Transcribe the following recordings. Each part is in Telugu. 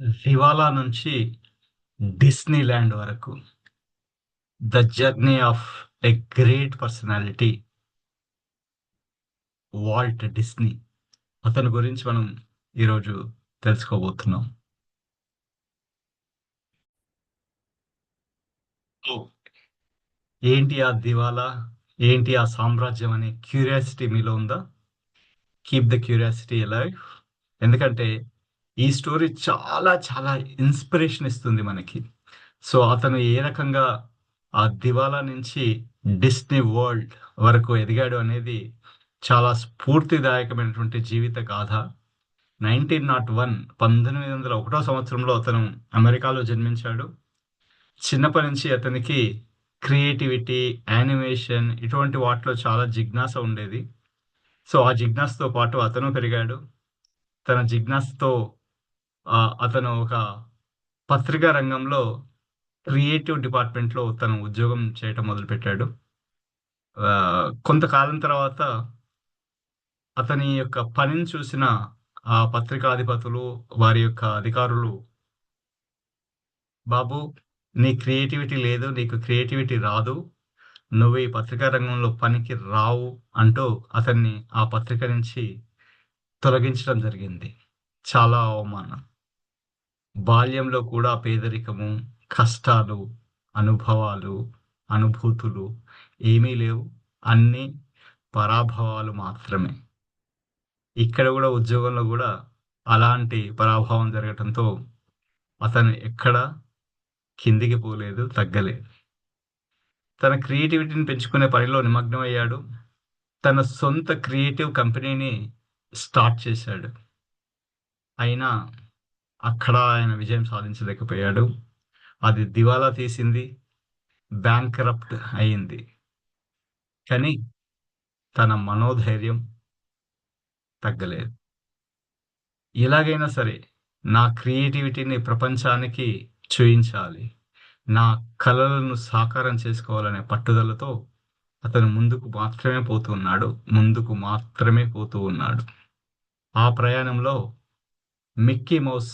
దివాలా నుంచి డిస్నీ ల్యాండ్ వరకు the journey of a great personality Walt Disney. అతని గురించి మనం ఈరోజు తెలుసుకోబోతున్నాం. ఓ, ఏంటి ఆ దివాలా ఏంటి ఆ సామ్రాజ్యం అనే క్యూరియాసిటీ మీలో ఉందా? కీప్ ద క్యూరియాసిటీ లైఫ్ ఎందుకంటే ఈ స్టోరీ చాలా చాలా ఇన్స్పిరేషన్ ఇస్తుంది మనకి. సో అతను ఏ రకంగా ఆ దివాలా నుంచి డిస్నీ వరల్డ్ వరకు ఎదిగాడు అనేది చాలా స్ఫూర్తిదాయకమైనటువంటి జీవిత గాథ. నైన్టీన్ నాట్ వన్ పంతొమ్మిది వందల ఒకటో సంవత్సరంలో అతను అమెరికాలో జన్మించాడు. చిన్నప్పటి నుంచి అతనికి క్రియేటివిటీ యానిమేషన్ ఇటువంటి వాటిలో చాలా జిజ్ఞాస ఉండేది. సో ఆ జిజ్ఞాసతో పాటు అతను పెరిగాడు. తన జిజ్ఞాసతో అతను ఒక పత్రికా రంగంలో క్రియేటివ్ డిపార్ట్మెంట్లో తను ఉద్యోగం చేయటం మొదలుపెట్టాడు. కొంతకాలం తర్వాత అతని యొక్క పనిని చూసిన ఆ పత్రికాధిపతులు వారి యొక్క అధికారులు బాబు నీ క్రియేటివిటీ లేదు నీకు క్రియేటివిటీ రాదు నువ్వు ఈ పత్రికా రంగంలో పనికి రావు అంటూ అతన్ని ఆ పత్రిక నుంచి తొలగించడం జరిగింది. చాలా అవమానం. బాల్యంలో కూడా పేదరికము కష్టాలు అనుభవాలు అనుభూతులు ఏమీ లేవు. అన్నీ పరాభవాలు మాత్రమే. ఇక్కడ కూడా ఉద్యోగంలో కూడా అలాంటి పరాభవం జరగటంతో అతను ఎక్కడ కిందికి పోలేదు తగ్గలేదు. తన క్రియేటివిటీని పెంచుకునే పనిలో నిమగ్నమయ్యాడు. తన సొంత క్రియేటివ్ కంపెనీని స్టార్ట్ చేశాడు. అయినా అక్కడ ఆయన విజయం సాధించలేకపోయాడు. అది దివాలా తీసింది. బ్యాంక్ కరప్ట్ అయింది. కానీ తన మనోధైర్యం తగ్గలేదు. ఎలాగైనా సరే నా క్రియేటివిటీని ప్రపంచానికి చూయించాలి. నా కళలను సాకారం చేసుకోవాలనే పట్టుదలతో అతను ముందుకు మాత్రమే పోతూ ఉన్నాడు. ముందుకు మాత్రమే పోతూ ఉన్నాడు. ఆ ప్రయాణంలో మిక్కీ మౌస్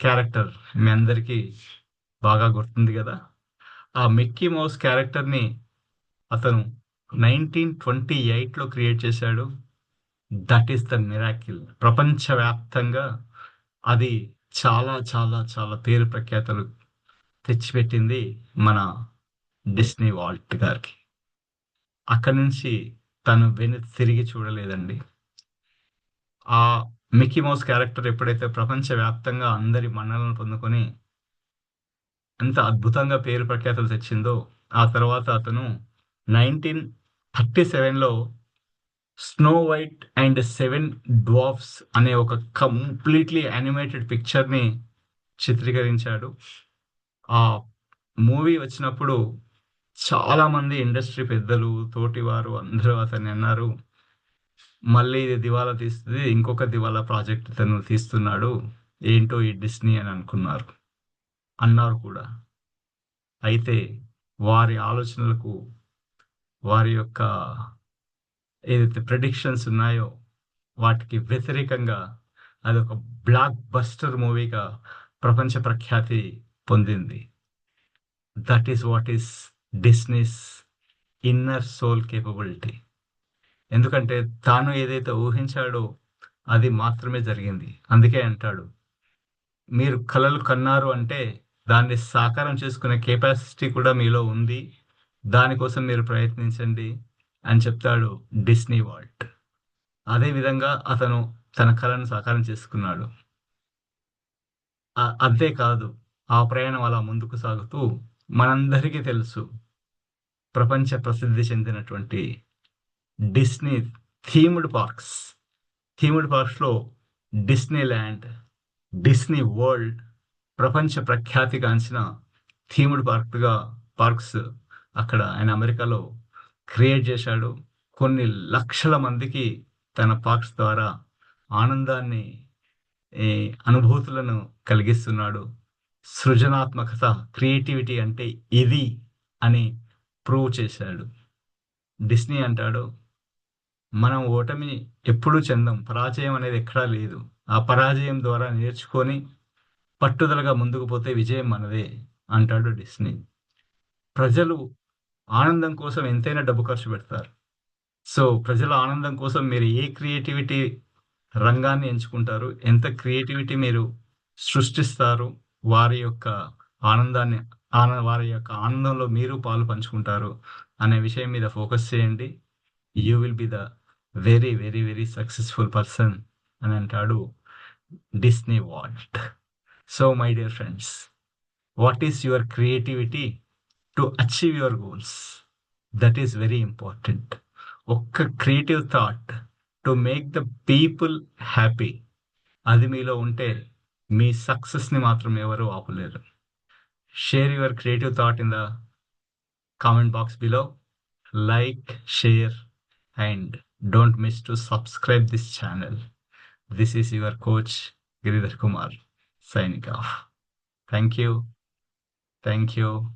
క్యారెక్టర్ మీ అందరికీ బాగా గుర్తుంది కదా? ఆ మిక్కీ మౌస్ క్యారెక్టర్ని అతను నైన్టీన్ ట్వంటీ ఎయిట్లో క్రియేట్ చేశాడు. దట్ ఈస్ ద మిరాకిల్ ప్రపంచవ్యాప్తంగా అది చాలా చాలా చాలా పేరు ప్రఖ్యాతలు తెచ్చిపెట్టింది మన డిస్నీ వాల్ట్ గారికి. అక్కడి నుంచి తను వెను తిరిగి చూడలేదండి. ఆ మిక్కీ మౌస్ క్యారెక్టర్ ఎప్పుడైతే ప్రపంచవ్యాప్తంగా అందరి మన్నలను పొందుకొని ఎంత అద్భుతంగా పేరు ప్రఖ్యాతలు తెచ్చిందో ఆ తర్వాత అతను నైన్టీన్ థర్టీ సెవెన్లో Snow White and Seven Dwarfs అనే ఒక కంప్లీట్లీ యానిమేటెడ్ పిక్చర్ని చిత్రీకరించాడు. ఆ మూవీ వచ్చినప్పుడు చాలామంది ఇండస్ట్రీ పెద్దలు తోటివారు అందరూ అతన్ని అన్నారు. మళ్ళీ ఇది దివాలా తీస్తుంది ఇంకొక దివాలా ప్రాజెక్ట్ తను తీస్తున్నాడు. ఏంటో ఈ డిస్నీ అని అనుకున్నారు. అన్నారు కూడా. అయితే వారి ఆలోచనలకు వారి యొక్క ఏదైతే ప్రెడిక్షన్స్ ఉన్నాయో వాటికి వ్యతిరేకంగా అది ఒక బ్లాక్ బస్టర్ మూవీగా ప్రపంచ ప్రఖ్యాతి పొందింది. That is what is Disney's inner soul capability ఎందుకంటే తాను ఏదైతే ఊహించాడో అది మాత్రమే జరిగింది. అందుకే అంటాడు మీరు కలలు కన్నారు అంటే దాన్ని సాకారం చేసుకునే కెపాసిటీ కూడా మీలో ఉంది. దానికోసం మీరు ప్రయత్నించండి అని చెప్తాడు డిస్నీ వాల్ట్. అదే విధంగా అతను తన కళను సాకారం చేసుకున్నాడు. అంతేకాదు ఆ ప్రయాణం అలా ముందుకు సాగుతూ మనందరికీ తెలుసు ప్రపంచ ప్రసిద్ధి చెందినటువంటి డిస్నీ థీమ్డ్ పార్క్స్. థీమ్డ్ పార్క్స్లో డిస్నీ ల్యాండ్ డిస్నీ వరల్డ్ ప్రపంచ ప్రఖ్యాతిగాంచిన థీమ్డ్ పార్క్గా పార్క్స్ అక్కడ ఆయన అమెరికాలో క్రియేట్ చేశాడు. కొన్ని లక్షల మందికి తన పార్క్స్ ద్వారా ఆనందాన్ని ఈ అనుభూతులను కలిగిస్తున్నాడు. సృజనాత్మకత క్రియేటివిటీ అంటే ఇది అని ప్రూవ్ చేశాడు. డిస్నీ అంటాడు. మనం ఓటమి ఎప్పుడూ చెందాం. పరాజయం అనేది ఎక్కడా లేదు. ఆ పరాజయం ద్వారా నేర్చుకొని పట్టుదలగా ముందుకు పోతే విజయం మనదే అంటాడు డిస్నీ. ప్రజలు ఆనందం కోసం ఎంతైనా డబ్బు ఖర్చు పెడతారు. సో ప్రజల ఆనందం కోసం మీరు ఏ క్రియేటివిటీ రంగాన్ని ఎంచుకుంటారు? ఎంత క్రియేటివిటీ మీరు సృష్టిస్తారు? వారి యొక్క ఆనందాన్ని ఆన వారి యొక్క ఆనందంలో మీరు పాలు పంచుకుంటారు అనే విషయం మీద ఫోకస్ చేయండి. You will be the very very very successful person అని అంటాడు Disney Walt so my dear friends what is your creativity to achieve your goals that is very important ఒక్క creative thought to make the people happy అది మీలో ఉంటే మీ సక్సెస్ని మాత్రం ఎవరు ఆపలేరు. Share your creative thought in the comment box below like share and Don't miss to subscribe this channel. This is your coach Giridhar Kumar signing off. Thank you. Thank you.